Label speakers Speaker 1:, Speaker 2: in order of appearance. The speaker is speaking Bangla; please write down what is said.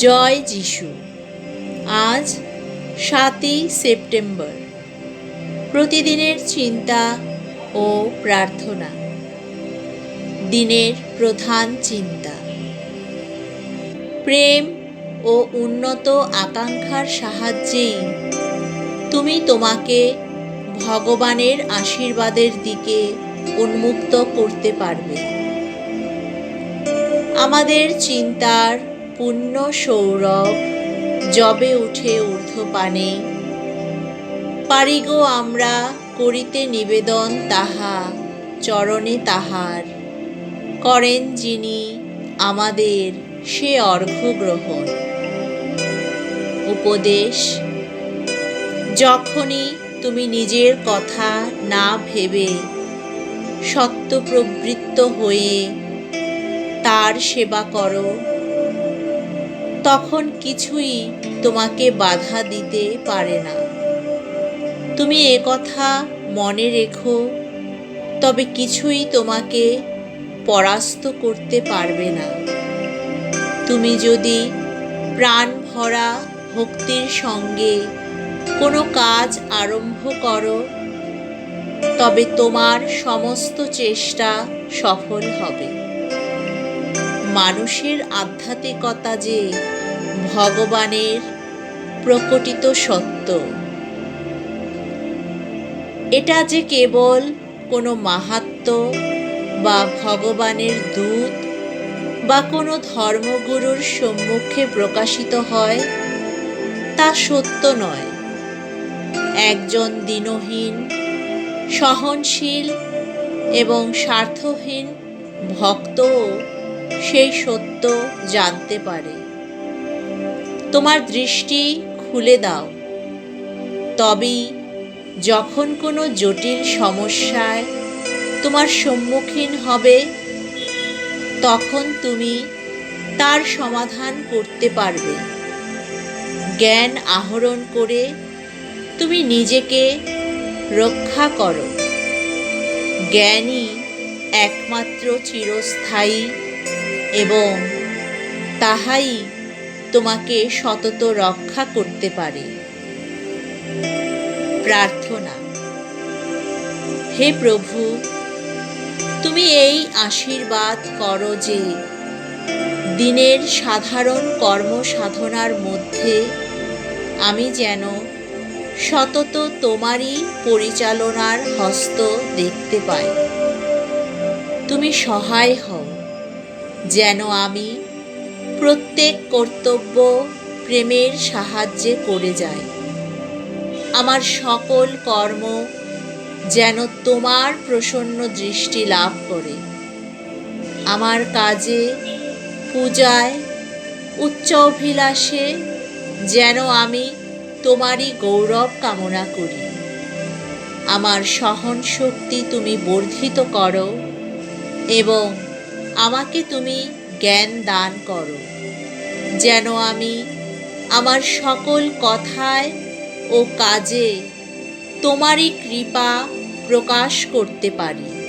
Speaker 1: জয় যিশু। আজ সাতই সেপ্টেম্বর। প্রতিদিনের চিন্তা ও প্রার্থনা। দিনের প্রধান চিন্তা। প্রেম ও উন্নত আকাঙ্ক্ষার সাহায্যেই তুমি তোমাকে ভগবানের আশীর্বাদের দিকে উন্মুক্ত করতে পারবে। আমাদের চিন্তার পুণ্য সৌরভ জবে উঠে ঊর্ধ্বপানে। পারিগো আমরা করিতে নিবেদন তাহা, চরণে তাহার। করেন যিনি আমাদের সে অর্ঘ্য গ্রহণ উপদেশ, যখনই তুমি নিজের কথা না ভেবে সত্যপ্রবৃত্ত হয়ে তার সেবা করো তখন কিছুই তোমাকে বাধা দিতে পারে না। তুমি এ কথা মনে রেখো, তবে কিছুই তোমাকে পরাস্ত করতে পারবে না। তুমি যদি প্রাণ ভরা ভক্তির সঙ্গে কোনো কাজ আরম্ভ করো, তবে তোমার সমস্ত চেষ্টা সফল হবে। মানুষের আধ্যাত্মিকতা যে ভগবানের প্রকটিত সত্য, এটা যে কেবল কোনো মাহাত্ম বা ভগবানের দূত বা কোনো ধর্মগুরুর সম্মুখে প্রকাশিত হয়, তা সত্য নয়। একজন দিনহীন, সহনশীল এবং স্বার্থহীন ভক্তও সেই সত্য জানতে পারে। তোমার দৃষ্টি খুলে দাও। তবেই যখন কোনো জটিল সমস্যায় তোমার সম্মুখীন হবে, তখন তুমি তার সমাধান করতে পারবে। জ্ঞান আহরণ করে তুমি নিজেকে রক্ষা করো। জ্ঞানই একমাত্র চিরস্থায়ী এবং তাহাই তোমাকে সতত রক্ষা করতে পারে। প্রার্থনা, হে প্রভু, তুমি এই আশীর্বাদ করো যে দিনের সাধারণ কর্মসাধনার মধ্যে আমি যেন সতত তোমারই পরিচালনার হস্ত দেখতে পাই। তুমি সহায় হও। যেন আমি প্রত্যেক কর্তব্য প্রেমের সাহায্যে করে যাই। আমার সকল কর্ম যেন তোমার প্রসন্ন দৃষ্টি লাভ করে। আমার কাজে, পূজায়, উচ্চ অভিলাষে যেন আমি তোমারই গৌরব কামনা করি। আমার সহন শক্তি তুমি বর্ধিত করো এবং আমাকে তুমি জ্ঞান দান করো, যেন আমি আমার সকল কথায় ও কাজে তোমারই কৃপা প্রকাশ করতে পারি।